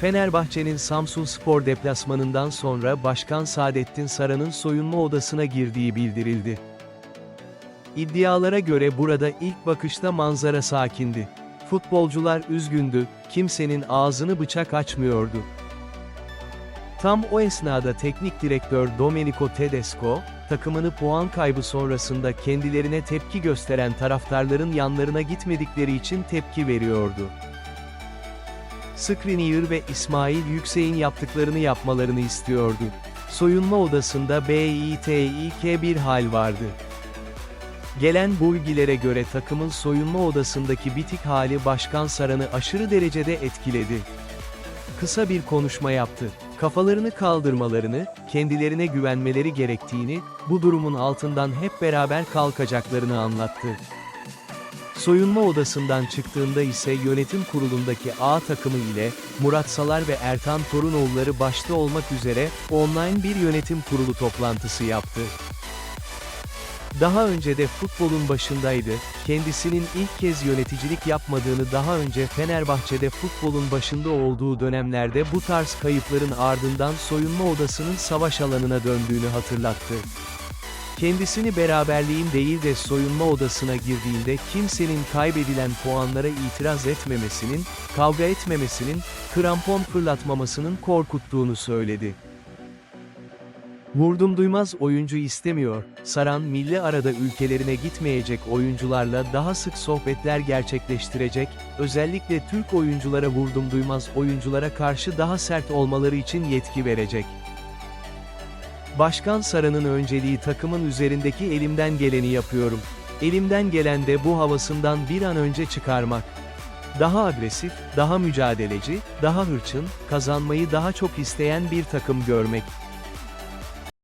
Fenerbahçe'nin Samsun Spor deplasmanından sonra Başkan Saadettin Saran'ın soyunma odasına girdiği bildirildi. İddialara göre burada ilk bakışta manzara sakindi. Futbolcular üzgündü, kimsenin ağzını bıçak açmıyordu. Tam o esnada teknik direktör Domenico Tedesco, takımını puan kaybı sonrasında kendilerine tepki gösteren taraftarların yanlarına gitmedikleri için tepki veriyordu. Skriniar ve İsmail Yüksek'in yaptıklarını yapmalarını istiyordu. Soyunma odasında BİTİK bir hal vardı. Gelen bilgilere göre takımın soyunma odasındaki bitik hali Başkan Saran'ı aşırı derecede etkiledi. Kısa bir konuşma yaptı. Kafalarını kaldırmalarını, kendilerine güvenmeleri gerektiğini, bu durumun altından hep beraber kalkacaklarını anlattı. Soyunma odasından çıktığında ise yönetim kurulundaki A takımı ile, Murat Salar ve Ertan Torunoğulları başta olmak üzere, online bir yönetim kurulu toplantısı yaptı. Daha önce de futbolun başındaydı, kendisinin ilk kez yöneticilik yapmadığını daha önce Fenerbahçe'de futbolun başında olduğu dönemlerde bu tarz kayıpların ardından soyunma odasının savaş alanına döndüğünü hatırlattı. Kendisini beraberliğin değil de soyunma odasına girdiğinde kimsenin kaybedilen puanlara itiraz etmemesinin, kavga etmemesinin, krampon fırlatmamasının korkuttuğunu söyledi. Vurdum duymaz oyuncu istemiyor, Saran milli arada ülkelerine gitmeyecek oyuncularla daha sık sohbetler gerçekleştirecek, özellikle Türk oyunculara vurdum duymaz oyunculara karşı daha sert olmaları için yetki verecek. Başkan Saran'ın önceliği takımın üzerindeki elimden geleni yapıyorum. Elimden gelen de bu havasından bir an önce çıkarmak. Daha agresif, daha mücadeleci, daha hırçın, kazanmayı daha çok isteyen bir takım görmek.